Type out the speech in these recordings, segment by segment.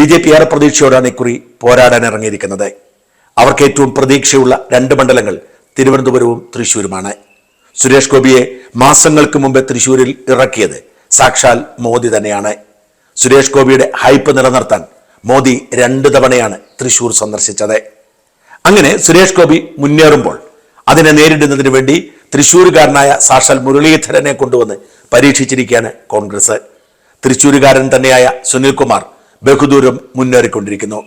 B J P ഏറെ പ്രതീക്ഷയോടാണ് ഇക്കുറി പോരാടാൻ ഇറങ്ങിയിരിക്കുന്നത്. അവർക്ക് ഏറ്റവും പ്രതീക്ഷയുള്ള രണ്ട് മണ്ഡലങ്ങൾ തിരുവനന്തപുരവും തൃശൂരുമാണ് സുരേഷ് ഗോപിയെ മാസങ്ങൾക്ക് മുമ്പ് തൃശൂരിൽ ഇറക്കിയത് സാക്ഷാൽ മോദി തന്നെയാണ്. സുരേഷ് ഗോപിയുടെ ഹൈപ്പ് നിലനിർത്താൻ മോദി രണ്ട് തവണയാണ് തൃശൂർ സന്ദർശിച്ചത്. അങ്ങനെ സുരേഷ് ഗോപി മുന്നേറുമ്പോൾ അതിനെ നേരിടുന്നതിന് വേണ്ടി തൃശൂരുകാരനായ സാക്ഷാൽ മുരളീധരനെ കൊണ്ടുവന്ന് പരീക്ഷിച്ചിരിക്കുകയാണ് കോൺഗ്രസ്. തൃശൂരുകാരൻ തന്നെയായ സുനിൽകുമാർ ബഹുദൂരം മുന്നേറിക്കൊണ്ടിരിക്കുന്നു.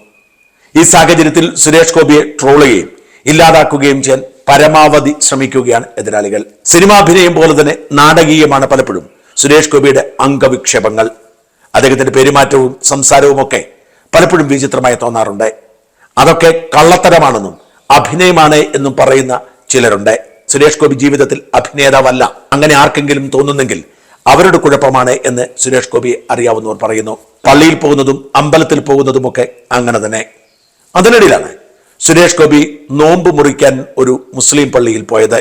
ഈ സാഹചര്യത്തിൽ സുരേഷ് ഗോപിയെ ട്രോൾ ചെയ്യുകയും ഇല്ലാതാക്കുകയും ചെയ്യാൻ പരമാവധി ശ്രമിക്കുകയാണ് എതിരാളികൾ. സിനിമാഭിനയം പോലെ തന്നെ നാടകീയമാണ് പലപ്പോഴും സുരേഷ് ഗോപിയുടെ അംഗവിക്ഷേപങ്ങൾ. അദ്ദേഹത്തിന്റെ പെരുമാറ്റവും സംസാരവും ഒക്കെ പലപ്പോഴും വിചിത്രമായി തോന്നാറുണ്ട്. അതൊക്കെ കള്ളത്തരമാണെന്നും അഭിനയമാണ് എന്നും പറയുന്ന ചിലരുണ്ട്. സുരേഷ് ഗോപി ജീവിതത്തിൽ അഭിനേതാവല്ല. അങ്ങനെ ആർക്കെങ്കിലും തോന്നുന്നെങ്കിൽ അവരുടെ കുഴപ്പമാണ് എന്ന് സുരേഷ് ഗോപി അറിയാവുന്നവർ പറയുന്നു. പള്ളിയിൽ പോകുന്നതും അമ്പലത്തിൽ പോകുന്നതുമൊക്കെ അങ്ങനെ തന്നെ. അതിനിടയിലാണ് സുരേഷ് ഗോപി നോമ്പ് മുറിക്കാൻ ഒരു മുസ്ലിം പള്ളിയിൽ പോയത്.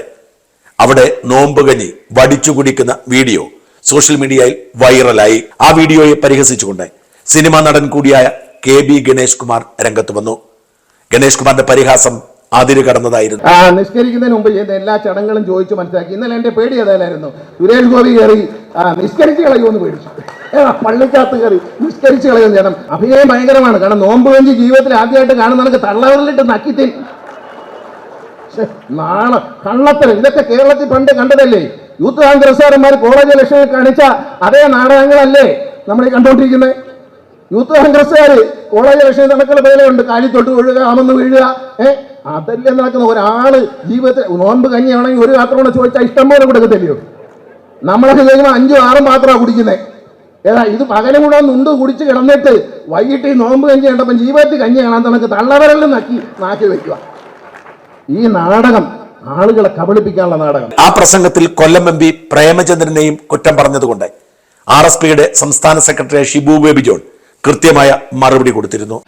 അവിടെ നോമ്പ് കഞ്ഞി വടിച്ചു കുടിക്കുന്ന വീഡിയോ സോഷ്യൽ മീഡിയയിൽ വൈറലായി. ആ വീഡിയോയെ പരിഹസിച്ചുകൊണ്ട് സിനിമാ നടൻ കൂടിയായ കെ ബി ഗണേഷ് കുമാർ രംഗത്ത് വന്നു. ഗണേഷ് കുമാറിന്റെ പരിഹാസം അതിര് കടന്നതായിരുന്നു. നിഷ്കരിക്കുന്നതിന് മുമ്പ് എല്ലാ ചടങ്ങുകളും ചോദിച്ചു മനസ്സിലാക്കി. ഇന്നലെ എന്റെ പേടി അതായിരുന്നു സുരേഷ് ഗോപി കയറി ആ നിഷ്കരിച്ച് കളയുമെന്ന് പേടിച്ചു. പള്ളിക്കകത്ത് കയറി നിഷ്കരിച്ച് കളയുമെന്ന് ചേട്ടൻ. അഭിനയം ഭയങ്കരമാണ് കാരണം നോമ്പ് വെഞ്ചി ജീവിതത്തിൽ ആദ്യമായിട്ട് കാണുന്ന നിനക്ക് തള്ളവരിലിട്ട് നക്കിത്തിൻ. ശ്ശെ, നാളെ കള്ളത്തരം. ഇതൊക്കെ കേരളത്തിൽ പണ്ട് കണ്ടതല്ലേ? യൂത്ത് കോൺഗ്രസ്സുകാരന്മാർ കോളേജ് ഇലക്ഷനിൽ കാണിച്ച അതേ നാടകങ്ങളല്ലേ നമ്മൾ കണ്ടുകൊണ്ടിരിക്കുന്നത് യൂത്ത് കോൺഗ്രസ്സുകാർ കോളേജ് ലക്ഷ്യം നടക്കുന്ന പേരുണ്ട് കാലി തൊട്ട് വീഴുക ആമെന്ന് വീഴുക. ഏ അതല്ലേ നടക്കുന്ന ഒരാൾ ജീവിതത്തിൽ നോമ്പ് കഞ്ഞിയാണെങ്കിൽ ഒരു പാത്രം കൂടെ ചോദിച്ചാൽ ഇഷ്ടം പോലെ കൊടുക്കത്തില്ലയോ? നമ്മളൊക്കെ ചോദിക്കുമ്പോൾ അഞ്ചും ആറും പാത്രമാണ് കുടിക്കുന്നത് ഏതാ ഇത് പകലും കൂടെ നുണ്ട് കുടിച്ച് കിടന്നിട്ട് വൈകിട്ട് ഈ നോമ്പ് കഞ്ഞി കണ്ടപ്പം ജീവിതത്തിൽ കഞ്ഞി കാണാൻ തണക്ക് തള്ളവരലിൽ നക്കി നാക്കി വെക്കുക ഈ നാടകം ആളുകളെ കബളിപ്പിക്കാനുള്ള നാടകം. ആ പ്രസംഗത്തിൽ കൊല്ലം എം പി പ്രേമചന്ദ്രനെയും കുറ്റം പറഞ്ഞതുകൊണ്ട് ആർ എസ് പിയുടെ സംസ്ഥാന സെക്രട്ടറി ഷിബു ബേബി ജോൺ കൃത്യമായ മറുപടി കൊടുത്തിരുന്നു.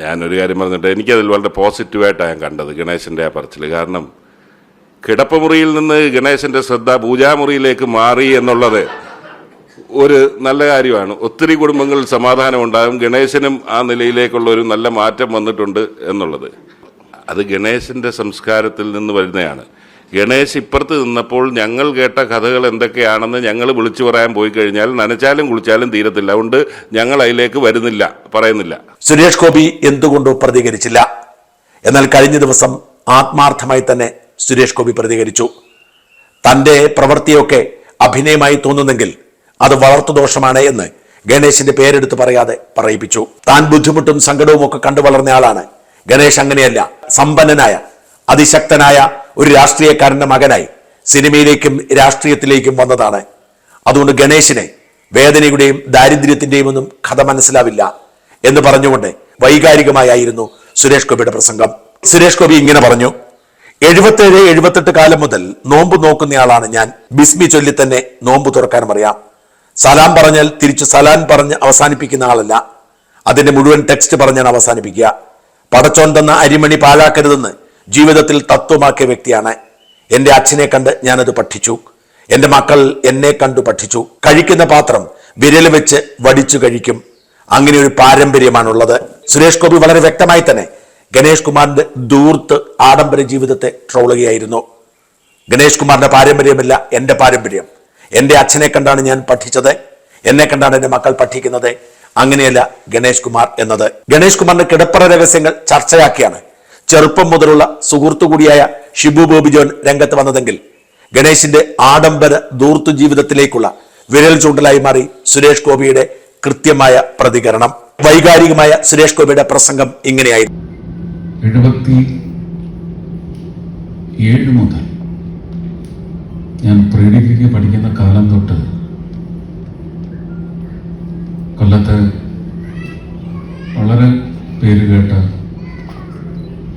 ഞാനൊരു കാര്യം പറഞ്ഞിട്ട് എനിക്കതിൽ വളരെ പോസിറ്റീവായിട്ടാണ് ഞാൻ കണ്ടത് ഗണേശന്റെ ആ പറച്ചിൽ കാരണം കിടപ്പുമുറിയിൽ നിന്ന് ഗണേശന്റെ ശ്രദ്ധ പൂജാമുറിയിലേക്ക് മാറി എന്നുള്ളത് ഒരു നല്ല കാര്യമാണ്. ഒത്തിരി കുടുംബങ്ങളിൽ സമാധാനം ഉണ്ടാകും ഗണേശനും ആ നിലയിലേക്കുള്ള ഒരു നല്ല മാറ്റം വന്നിട്ടുണ്ട് എന്നുള്ളത്. അത് ഗണേശന്റെ സംസ്കാരത്തിൽ നിന്ന് വരുന്നതാണ്. ഗണേശ് ഇപ്പുറത്ത് നിന്നപ്പോൾ ഞങ്ങൾ കേട്ട കഥകൾ എന്തൊക്കെയാണെന്ന് ഞങ്ങൾ വിളിച്ചു പറയാൻ പോയി കഴിഞ്ഞാൽ നനച്ചാലും കുളിച്ചാലും തീരത്തില്ല. അതുകൊണ്ട് ഞങ്ങൾ അതിലേക്ക് വരുന്നില്ല പറയുന്നില്ല. സുരേഷ് ഗോപി എന്തുകൊണ്ടോ പ്രതികരിച്ചില്ല. എന്നാൽ കഴിഞ്ഞ ദിവസം ആത്മാർത്ഥമായി തന്നെ സുരേഷ് ഗോപി പ്രതികരിച്ചു. തന്റെ പ്രവൃത്തിയൊക്കെ അഭിനയമായി തോന്നുന്നെങ്കിൽ അത് വളർത്തുദോഷമാണ് എന്ന് ഗണേശിന്റെ പേരെടുത്ത് പറയാതെ പറയിപ്പിച്ചു. താൻ ബുദ്ധിമുട്ടും സങ്കടവും ഒക്കെ കണ്ടു വളർന്ന ആളാണ്. ഗണേഷ് അങ്ങനെയല്ല സമ്പന്നനായ അതിശക്തനായ ഒരു രാഷ്ട്രീയക്കാരന്റെ മകനായി സിനിമയിലേക്കും രാഷ്ട്രീയത്തിലേക്കും വന്നതാണ്. അതുകൊണ്ട് ഗണേശിനെ വേദനയുടെയും ദാരിദ്ര്യത്തിന്റെയും ഒന്നും കഥ മനസ്സിലാവില്ല എന്ന് പറഞ്ഞുകൊണ്ട് വൈകാരികമായിരുന്നു സുരേഷ് ഗോപിയുടെ പ്രസംഗം. സുരേഷ് ഗോപി ഇങ്ങനെ പറഞ്ഞു എഴുപത്തേഴ് എഴുപത്തെട്ട് കാലം മുതൽ നോമ്പ് നോക്കുന്നയാളാണ് ഞാൻ. ബിസ്മി ചൊല്ലി തന്നെ നോമ്പ് തുറക്കാനും അറിയാം. സലാം പറഞ്ഞാൽ തിരിച്ച് സലാൻ പറഞ്ഞ് അവസാനിപ്പിക്കുന്ന ആളല്ല. അതിന്റെ മുഴുവൻ ടെക്സ്റ്റ് പറഞ്ഞാണ് അവസാനിപ്പിക്കുക. പടച്ചോൻ തന്ന അരിമണി പാഴാക്കരുതെന്ന് ജീവിതത്തിൽ തത്വമാക്കിയ വ്യക്തിയാണ്. എന്റെ അച്ഛനെ കണ്ട് ഞാനത് പഠിച്ചു. എന്റെ മക്കൾ എന്നെ കണ്ടു പഠിച്ചു. കഴിക്കുന്ന പാത്രം വിരൽ വെച്ച് വടിച്ചു കഴിക്കും. അങ്ങനെ ഒരു പാരമ്പര്യമാണുള്ളത്. സുരേഷ് ഗോപി വളരെ വ്യക്തമായി തന്നെ ഗണേഷ് കുമാറിന്റെ ദൂർത്ത് ആഡംബര ജീവിതത്തെ ട്രോളുകയായിരുന്നു ഗണേഷ് കുമാറിന്റെ പാരമ്പര്യമല്ല എന്റെ പാരമ്പര്യം. എന്റെ അച്ഛനെ കണ്ടാണ് ഞാൻ പഠിച്ചത്. എന്നെ കണ്ടാണ് എന്റെ മക്കൾ പഠിക്കുന്നത്. അങ്ങനെയല്ല ഗണേഷ് കുമാർ എന്നത്. ഗണേഷ് കുമാറിന്റെ കിടപ്പറ രഹസ്യങ്ങൾ ചർച്ചയാക്കിയാണ്. ചെറുപ്പം മുതലുള്ള സുഹൃത്തു കൂടിയായ ഷിബു ബോബി ജോൺ രംഗത്ത് വന്നതെങ്കിൽ ഗണേശിന്റെ ആഡംബര ദൂർത്തു ജീവിതത്തിലേക്കുള്ള വിരൽ ചൂണ്ടലായി മാറി സുരേഷ് ഗോപിയുടെ കൃത്യമായ പ്രതികരണം. വൈകാരികമായ സുരേഷ് ഗോപിയുടെ പ്രസംഗം ഇങ്ങനെയായിരുന്നു. എഴുപത്തി ഏഴ് മുതൽ ഞാൻ പ്രീ പഠിക്കുന്ന കാലം തൊട്ട് കൊല്ലത്ത് വളരെ പേര് കേട്ട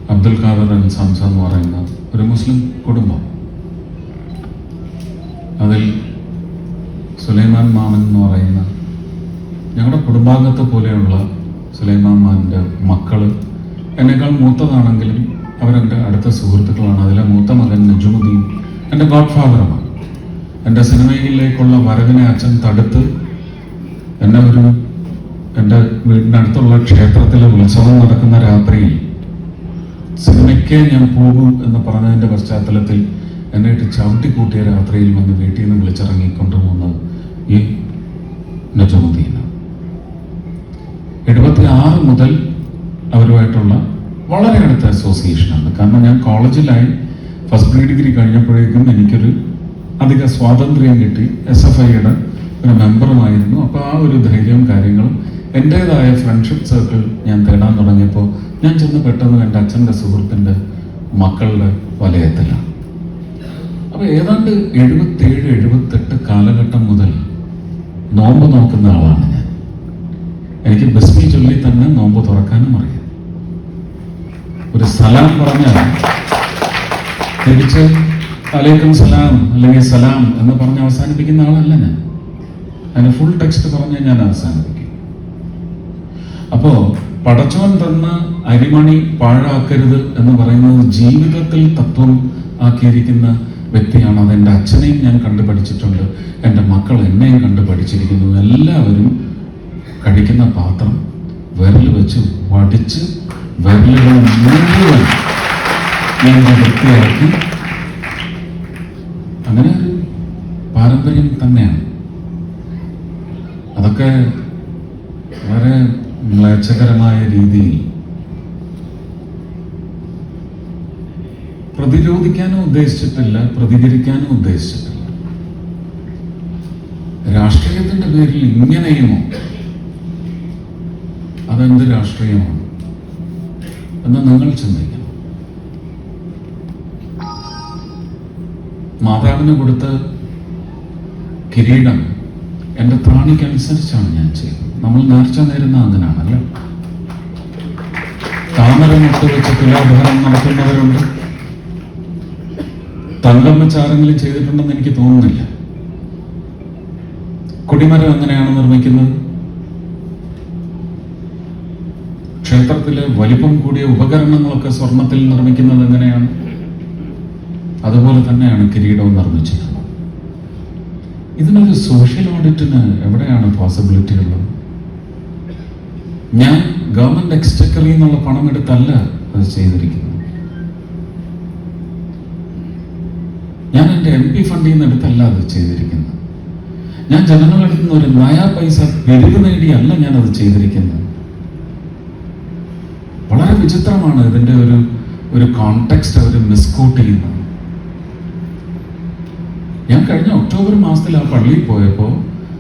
അബ്ദുൽ ഖാദർ അൻസാംസ സംസ എന്ന് പറയുന്ന ഒരു മുസ്ലിം കുടുംബം. അതിൽ സുലൈമാൻ മാമൻ എന്ന് പറയുന്ന ഞങ്ങളുടെ കുടുംബാംഗത്തെ പോലെയുള്ള സുലൈമാൻ മാമന്റെ മക്കൾ എന്നേക്കാൾ മൂത്തതാണെങ്കിലും അവരെന്റെ അടുത്ത സുഹൃത്തുക്കളാണ്. അതിലെ മൂത്ത മകൻ നജുമുദ്ദീൻ എന്റെ ഗോഡ് ഫാദറുമാണ് എന്റെ സിനിമയിലേക്കുള്ള വരവിനെ അച്ഛൻ തടുത്ത് എന്നെ ഒരു എന്റെ വീടിനടുത്തുള്ള ക്ഷേത്രത്തിലെ ഉത്സവം നടക്കുന്ന രാത്രിയിൽ സിനിമയ്ക്ക് ഞാൻ പോകും എന്ന് പറഞ്ഞതിന്റെ പശ്ചാത്തലത്തിൽ എന്നെ ഇട്ട് ചവിട്ടിക്കൂട്ടിയ രാത്രിയിൽ വന്ന് വീട്ടിൽ നിന്ന് വിളിച്ചിറങ്ങിക്കൊണ്ടു പോകുന്നത് ഈ നജമുദ്ദീന എഴുപത്തി ആറ് മുതൽ അവരുമായിട്ടുള്ള വളരെ അടുത്ത അസോസിയേഷനാണ് കാരണം ഞാൻ കോളേജിലായി ഫസ്റ്റ് പ്രീ ഡിഗ്രി കഴിഞ്ഞപ്പോഴേക്കും എനിക്കൊരു അധിക സ്വാതന്ത്ര്യം കിട്ടി. എസ് എഫ് ഐയുടെ ഒരു മെമ്പറുമായിരുന്നു അപ്പോൾ ആ ഒരു ധൈര്യവും കാര്യങ്ങളും എന്റേതായ ഫ്രണ്ട്ഷിപ്പ് സർക്കിൾ ഞാൻ തേടാൻ തുടങ്ങിയപ്പോൾ ഞാൻ ചെന്ന് പെട്ടെന്ന് എന്റെ അച്ഛന്റെ സുഹൃത്തിന്റെ മക്കളുടെ വലയത്തിലാണ്. അപ്പോൾ ഏതാണ്ട് എഴുപത്തേഴ് എഴുപത്തെട്ട് കാലഘട്ടം മുതൽ നോമ്പ് നോക്കുന്ന ആളാണ് ഞാൻ. എനിക്ക് ബസ്മി ചൊല്ലി തന്നെ നോമ്പ് തുറക്കാനും അറിയാം. ഒരു സലാം പറഞ്ഞാൽ തിരിച്ച് അലൈക്കും സലാം അല്ലെങ്കിൽ സലാം എന്ന് പറഞ്ഞ് അവസാനിപ്പിക്കുന്ന ആളല്ല ഞാൻ. അതിന് ഫുൾ ടെക്സ്റ്റ് പറഞ്ഞ് ഞാൻ അവസാനിപ്പിക്കും. അപ്പോ പടച്ചോൻ തന്ന അരിമണി പാഴാക്കരുത് എന്ന് പറയുന്നത് ജീവിതത്തിൽ തത്വം ആക്കിയിരിക്കുന്ന വ്യക്തിയാണ്. അത് എന്റെ അച്ഛനെയും ഞാൻ കണ്ടുപഠിച്ചിട്ടുണ്ട്. എന്റെ മക്കൾ എന്നെയും കണ്ടു പഠിച്ചിരിക്കുന്നു എല്ലാവരും കഴിക്കുന്ന പാത്രം വിരൽ വെച്ച് വടിച്ച് മുഴുവൻ ഇങ്ങനെ വൃത്തിയാക്കി അങ്ങനെ പാരമ്പര്യം തന്നെയാണ്. അതൊക്കെ വളരെ മ്ലേച്ഛകരമായ രീതിയിൽ പ്രതിരോധിക്കാനും ഉദ്ദേശിച്ചിട്ടില്ല പ്രതികരിക്കാനും ഉദ്ദേശിച്ചിട്ടില്ല. രാഷ്ട്രീയത്തിന്റെ പേരിൽ ഇങ്ങനെയുമോ? അതെന്ത് രാഷ്ട്രീയമാണ്? എന്ന് നിങ്ങൾ ചിന്തിക്കണം. മാതാവിന് കൊടുത്ത കിരീടം എന്റെ ത്രാണിക്കനുസരിച്ചാണ് ഞാൻ ചെയ്തത് നമ്മൾ നേർച്ച നേരുന്ന അങ്ങനാണല്ലോ താമര മുട്ട് വെച്ച് തുലാഭരണം നടത്തുന്നവരുണ്ട്. തങ്കമ്മ ചാരങ്ങളിൽ ചെയ്തിട്ടുണ്ടെന്ന് എനിക്ക് തോന്നുന്നില്ല. കൊടിമരം എങ്ങനെയാണ് നിർമ്മിക്കുന്നത്? ക്ഷേത്രത്തിലെ വലിപ്പം കൂടിയ ഉപകരണങ്ങളൊക്കെ സ്വർണത്തിൽ നിർമ്മിക്കുന്നത് എങ്ങനെയാണ്? അതുപോലെ തന്നെയാണ് കിരീടവും നിർമ്മിച്ചത് ഇതിനൊരു സോഷ്യൽ ഓഡിറ്റിന് എവിടെയാണ് പോസിബിലിറ്റി ഉള്ളത്? ഞാൻ ഗവൺമെന്റ് എക്സ്റ്റക്കറിൽ നിന്നുള്ള പണം എടുത്തല്ല അത് ചെയ്തിരിക്കുന്നത്. ഞാൻ എന്റെ എം പി ഫണ്ടിൽ നിന്ന് എടുത്തല്ല അത് ചെയ്തിരിക്കുന്നത്. ഞാൻ ജനങ്ങളുടെ ഒരു നയാ പൈസ പിരിവ് നേടിയല്ല ഞാൻ അത് ചെയ്തിരിക്കുന്നത്. വിചിത്രമാണ് ഇതിന്റെ ഒരു ഒരു കോണ്ടെക്സ്റ്റ് അവർ മിസ്കോട്ട് ചെയ്യുന്നത്. ഞാൻ കഴിഞ്ഞ ഒക്ടോബർ മാസത്തിൽ ആ പള്ളിയിൽ പോയപ്പോൾ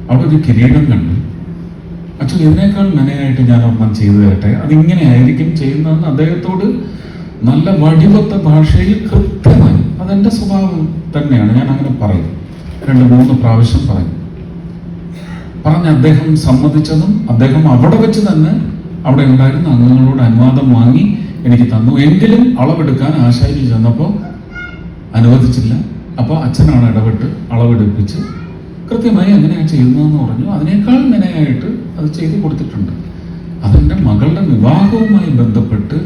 അവിടെ ഒരു കിരീടം കണ്ടു. അച്ഛൻ ഇതിനേക്കാൾ മെനയായിട്ട് ഞാൻ ഒന്നും ചെയ്തു തരട്ടെ. അതിങ്ങനെ ആയിരിക്കും ചെയ്യുന്നതെന്ന് അദ്ദേഹത്തോട് നല്ല വടിവത്ത ഭാഷയിൽ കൃത്യമായി അതെന്റെ സ്വഭാവം തന്നെയാണ് ഞാൻ അങ്ങനെ പറയും രണ്ട് മൂന്ന് പ്രാവശ്യം പറയും പറഞ്ഞ് അദ്ദേഹം സമ്മതിച്ചതും അദ്ദേഹം അവിടെ വെച്ച് തന്നെ അവിടെ ഉണ്ടായിരുന്ന അംഗങ്ങളോട് അനുവാദം വാങ്ങി എനിക്ക് തന്നു. എങ്കിലും അളവെടുക്കാൻ ആശാരി ചെന്നപ്പോൾ അനുവദിച്ചില്ല. അപ്പോൾ അച്ഛനാണ് ഇടപെട്ട് അളവെടുപ്പിച്ച് കൃത്യമായി എങ്ങനെയാണ് ചെയ്യുന്നതെന്ന് പറഞ്ഞു. അതിനേക്കാൾ മെനയായിട്ട് അത് ചെയ്തു കൊടുത്തിട്ടുണ്ട്. അതെന്റെ മകളുടെ വിവാഹവുമായി ബന്ധപ്പെട്ട്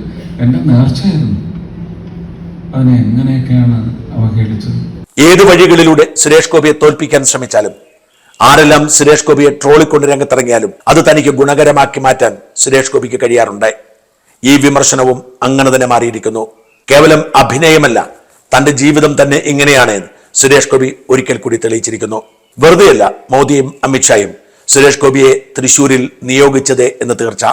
എന്റെ നേർച്ചയായിരുന്നു. അതിനെ എങ്ങനെയൊക്കെയാണ് അവഹേളിച്ചത്? ഏത് വഴികളിലൂടെ സുരേഷ് ഗോപിയെ തോൽപ്പിക്കാൻ ശ്രമിച്ചാലും ആരെല്ലാം സുരേഷ് ഗോപിയെ ട്രോളിക്കൊണ്ട് രംഗത്തിറങ്ങിയാലും അത് തനിക്ക് ഗുണകരമാക്കി മാറ്റാൻ സുരേഷ് ഗോപിക്ക് കഴിയാറുണ്ട്. ഈ വിമർശനവും അങ്ങനെ തന്നെ മാറിയിരിക്കുന്നു. കേവലം അഭിനയമല്ല തന്റെ ജീവിതം തന്നെ ഇങ്ങനെയാണ് സുരേഷ് ഗോപി ഒരിക്കൽ കൂടി തെളിയിച്ചിരിക്കുന്നു. വെറുതെയല്ല മോദിയും അമിത്ഷായും സുരേഷ് ഗോപിയെ തൃശൂരിൽ നിയോഗിച്ചത് എന്ന് തീർച്ച.